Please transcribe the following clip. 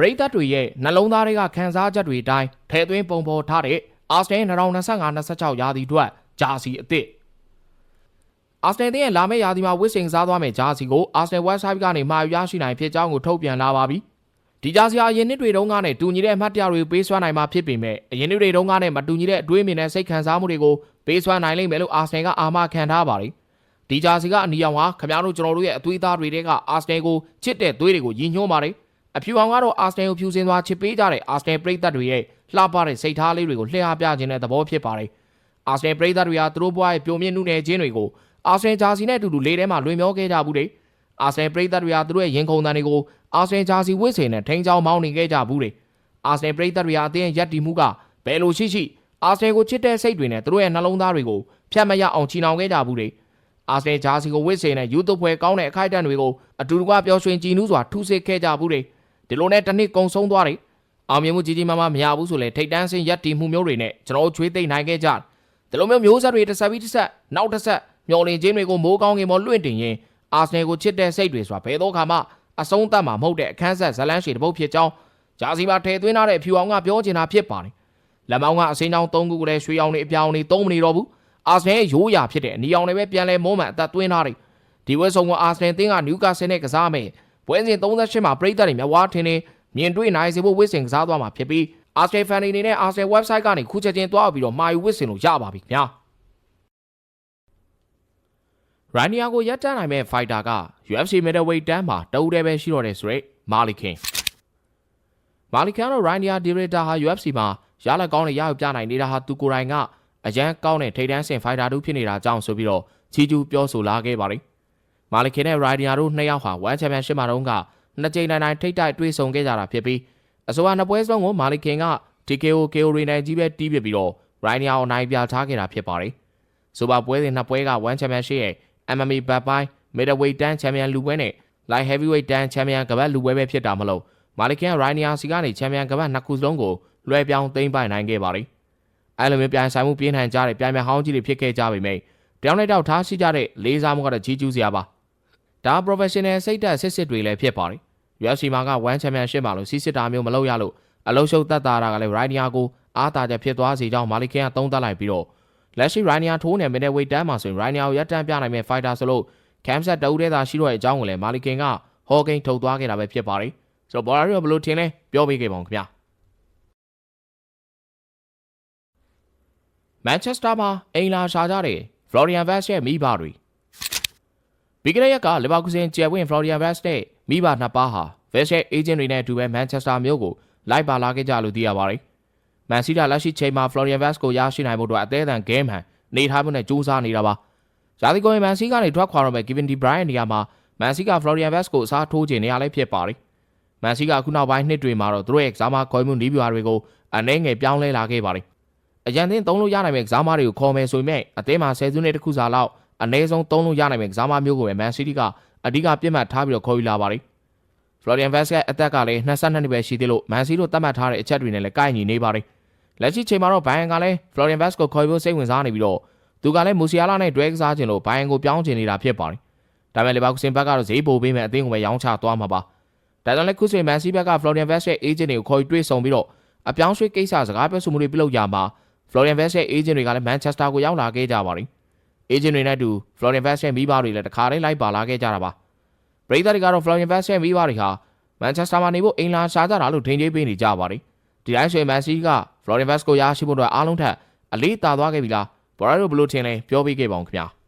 ပရိသတ်တွေရဲ့နှလုံးသားတွေကခံစားချက်တွေအတိုင်းထည့်သွင်းပုံဖော်ထားတဲ့အာစနယ်2025-26ရာသီအတွက်ဂျာစီအသစ်အာစနယ်ရဲ့လာမယ့်ရာသီမှာဝစ်စင်စားသွားမယ့်ဂျာစီကိုအာစနယ် website ကနေမှာယူရရှိနိုင်ဖြစ်ကြောင်းကိုထုတ်ပြန်လာပါပြီ။ဒီဂျာစီဟာအရင်နှစ်တွေတုန်းကနဲ့တူညီတဲ့အမှတ်တရတွေပေးစွမ်းနိုင်မှာဖြစ်ပေမဲ့အရင်နှစ်တွေတုန်းကနဲ့မတူညီတဲ့အတွေးအမြင်နဲ့စိတ်ခံစားမှုတွေကိုပေးစွမ်းနိုင်လိမ့်မယ်လို့အာစနယ်ကအာမခံထားပါတယ်။ဒီဂျာစီကအနီရောင်ဟာခင်ဗျားတို့ကျွန်တော်တို့ရဲ့အသွေးသားတွေတဲကအာစနယ်ကိုချစ်တဲ့သွေးတွေကိုရည်ညွှန်းပါတယ်။ အဖြူအောင်ကတော့အာစနယ်ကိုဖြူစင်သွားချစ်ပေးကြတဲ့အာစနယ်ပရိသတ်တွေရဲ့လှပတဲ့စိတ်ထားလေးတွေကိုလှည့်အားပြခြင်းတဲ့သဘောဖြစ်ပါတယ်။အာစနယ်ပရိသတ်တွေဟာသူတို့ဘဝရဲ့ပြုံမြင့်မှုနယ်ခြင်းတွေကိုအာစနယ်ဂျာစီနဲ့အတူတူလေးထဲမှာလွင်မျောခဲ့ကြဘူးတဲ့။အာစနယ်ပရိသတ်တွေဟာသူတို့ရဲ့ရင်ခုန်တန်တွေကိုအာစနယ်ဂျာစီဝစ်စင်နဲ့ထိန်းချောင်းမောင်းနေခဲ့ကြဘူးတဲ့။အာစနယ်ပရိသတ်တွေဟာအသင်းရက်တီမှုကဘယ်လိုရှိရှိအာစနယ်ကိုချစ်တဲ့စိတ်တွေနဲ့သူတို့ရဲ့နှလုံးသားတွေကိုဖြတ်မရအောင်ချီနှောင်ခဲ့ကြဘူးတဲ့။အာစနယ်ဂျာစီကိုဝစ်စင်နဲ့ယူသွပွဲကောင်းတဲ့အခိုက်အတန့်တွေကိုအတူတကွပျော်ရွှင်ကြည်နူးစွာထူးဆစ်ခဲ့ကြဘူးတဲ့။ ဒီလိုနဲ့တစ်နှစ်ကုံဆုံးသွားတယ်။အောင်မြင်မှုကြီးကြီးမားမားမရဘူးဆိုလဲထိတ်တန်းစင်ရက်တီမှုမျိုးတွေနဲ့ကျွန်တော်တို့ချွေးသိမ့်နိုင်ခဲ့ကြတယ်။ဒီလိုမျိုးမျိုးဆက်တွေတစ်ဆက်ပြီးတစ်ဆက်နောက်တစ်ဆက်မျော်လင့်ခြင်းတွေကိုမိုးကောင်းကင်ပေါ်လွင့်တင်ရင်အာဆနယ်ကိုချစ်တဲ့စိတ်တွေဆိုတာဘယ်တော့မှအဆုံးသတ်မှာမဟုတ်တဲ့အခန်းဆက်ဇလန်းရှည်တစ်ပုတ်ဖြစ်ကြောင်းဂျာစီမှာထည့်သွင်းထားတဲ့အဖြူအောင်ကပြောချင်တာဖြစ်ပါတယ်။လက်မောင်းကအစင်းချောင်း၃ခုကိုလည်းရွှေအောင်နေအပြောင်းနေသုံးမနေတော့ဘူး။အာဆနယ်ရဲ့ရိုးရာဖြစ်တဲ့အနီအောင်တွေပဲပြန်လဲမုံမှန်အသက်သွင်းထားတယ်။ဒီဝက်ဆောင်ကအာဆနယ်တင်းကနျူကာဆယ်နဲ့ကစားမယ်။ ပွဲစဉ်38မှာပရိသတ်တွေမြဝါထင်းနေမြင်တွေ့နိုင်စေဖို့ဝစ်စင်ကစားသွားမှာဖြစ်ပြီးအာဆနယ်ဖန်တွေအနေနဲ့အာဆနယ် website ကနေခုချက်ချင်းတွားပြီးတော့မှာယူဝစ်စင်လို့ရပါပြီခင်ဗျာ။ရိုင်းနီယာကိုရပ်တန့်နိုင်မဲ့ဖိုက်တာက UFC middleweight တန်းမှာတအူးတည်းပဲရှိတော့တယ်ဆိုရက်မာလီခင်မာလီခင်ကတော့ရိုင်းနီယာဒီရတာဟာ UFC မှာရလက်ကောင်းနဲ့ရယူပြနိုင်နေတာဟာသူကိုယ်တိုင်ကအရန်ကောင်းတဲ့ထိပ်တန်းဆင်ဖိုက်တာတို့ဖြစ်နေတာကြောင့်ဆိုပြီးတော့ချီကျူးပြောဆိုလာခဲ့ပါတယ် မာလီခင်နဲ့ရိုင်းနီယာတို့နှစ်ယောက်ဟာ1 Championship မှာတုန်းကနှစ်ကြိမ်နိုင်နိုင်ထိပ်တိုက်တွေ့ဆုံခဲ့ကြတာဖြစ်ပြီးအဆိုပါနှစ်ပွဲစလုံးကိုမာလီခင်က TKO KO ရီနိုင်ကြီးပဲတီးပြပြီးတော့ရိုင်းနီယာကိုနိုင်ပြထားခဲ့တာဖြစ်ပါတယ်ဆိုပါပွဲစဉ်နှစ်ပွဲက1 Championship ရဲ့ MMA ဘတ်ပိုင်း middleweight တန်းချန်ပီယံလူပွဲနဲ့ light heavyweight တန်းချန်ပီယံကပတ်လူပွဲပဲဖြစ်တာမလို့မာလီကန်ရိုင်းနီယာစီကနေချန်ပီယံကပတ်နှစ်ခုစလုံးကိုလွှဲပြောင်းသိမ်းပိုင်နိုင်ခဲ့ပါတယ်။အဲလိုမျိုးပြန်ဆိုင်မှုပြင်းထန်ကြတဲ့ပြန်ပြန်ဟောင်းကြီးတွေဖြစ်ခဲ့ကြပေမယ့်တယောက်နဲ့တောက်ထားရှိကြတဲ့လေးစားမှုကတော့ကြီးကျူးစရာပါ။ ဒါ professional စိတ်သက်စစ်စစ်တွေလည်းဖြစ်ပါတယ်။ UFC မှာက1 championship မှာလို့စီစစ်တာမျိုးမလုပ်ရလို့အလုံးရှုပ်သက်သာတာကလည်း right နီယာကိုအားတာချက်ဖြစ်သွားစေကြောင်းမာလီကန်ကသုံးသပ်လိုက်ပြီးတော့လက်ရှိရိုင်းနီယာထိုးနယ် middleweight တန်းမှာဆိုရင်ရိုင်းနီယာကိုရပ်တန့်ပြနိုင်မဲ့ fighter ဆိုလို့ကမ်ဆက်တအူးတဲ့သာရှိတော့တဲ့အကြောင်းကိုလည်းမာလီကင်ကဟော်ကိန်းထုတ်သွားခဲ့တာပဲဖြစ်ပါတယ်ဆိုတော့ဘော်လာရီကဘယ်လိုထင်လဲပြောပေးခဲ့ပါဦးခင်ဗျာမန်ချက်စတာမှာအင်လာရှာကြတဲ့ Florian Vest ရဲ့မိဘတွေ ပြီးကြတဲ့ရက်ကလီဗာပူးဆင်ကျယ်ဝင့် Florian Vest နဲ့မိဘနှစ်ပါးဟာ Vest ရဲ့ agent တွေနဲ့အတူပဲ Manchester မြို့ကိုလိုက်ပါလာခဲ့ကြလို့သိရပါတယ်မန်စီးတာလက်ရှိချိန်မှာ Florian Vest ကိုရရှိနိုင်ဖို့အတွက်အသေးအံ game ဟန်နေထားမှုနဲ့စူးစမ်းနေတာပါ။ဇာတိကိုမန်စီးကနေထွက်ခွာတော့မဲ့ Kevin De Bruyne နေရာမှာမန်စီးက Florian Vest ကိုအစားထိုးခြင်းနေရာလည်းဖြစ်ပါတယ်။မန်စီးကအခုနောက်ပိုင်းနှစ်တွေမှာတော့သူတို့ရဲ့ကစားမခေါ်မှုနီးပြားတွေကိုအနှဲငယ်ပြောင်းလဲလာခဲ့ပါတယ်။အရန်သင်းသုံးလို့ရနိုင်မဲ့ကစားမတွေကိုခေါ်မယ်ဆိုရင်အသင်းမှာဆယ်စုနှစ်တစ်ခုစာလောက် အနည်းဆုံးသုံးလို့ရနိုင်မဲ့ကစားမမျိုးကိုပဲမန်စီးတီကအဓိကပြစ်မှတ်ထားပြီးတော့ခေါ်ယူလာပါတယ်။ Florian Vest ရဲ့အသက်ကလည်း22နှစ်ပဲရှိသေးလို့မန်စီးတို့သတ်မှတ်ထားတဲ့အချက်တွေနဲ့လည်းကိုက်ညီနေပါတယ်။လက်ရှိချိန်မှာတော့ဘိုင်ယန်ကလည်း Florian Vest ကိုခေါ်ဖို့စိတ်ဝင်စားနေပြီးတော့သူကလည်းမူဆီယာလာနဲ့တွဲကစားခြင်းလို့ဘိုင်ယန်ကိုပြောင်းချင်နေတာဖြစ်ပါတယ်။ဒါပေမဲ့လီဗာပူးစင်ဘက်ကတော့ဈေးပိုပေးမယ်အသင်းကိုပဲရောင်းချသွားမှာပါ။ဒါကြောင့်လည်းခုဆိုရင်မန်စီဘက်က Florian Vest ရဲ့ agent တွေကိုခေါ်တွေ့ဆုံပြီးတော့အပြောင်းရွှေ့ကိစ္စစကားပြောဆိုမှုတွေပြုလုပ်ရမှာ Florian Vest ရဲ့ agent တွေကလည်း Manchester ကိုရောက်လာခဲ့ကြပါတယ်။ agent တွေနဲ့အတူ Florian Vest ရဲ့မိဘတွေလည်းတခါတည်းလိုက်ပါလာခဲ့ကြတာပါ။ပရိသတ်တွေကတော့ Florian Vest ရဲ့မိဘတွေဟာ Manchester မှာနေဖို့အင်လာရှာကြတာလို့ထင်ကြေးပေးနေကြပါတယ်။ဒီတိုင်းဆိုရင် Man City က Florian Vest ကိုရရှိဖို့အတွက်အားလုံးထက်အလေးတာသွားခဲ့ပြီလားဘော်ရာတို့ဘယ်လိုထင်လဲပြောပြခဲ့ပါဦးခင်ဗျာ။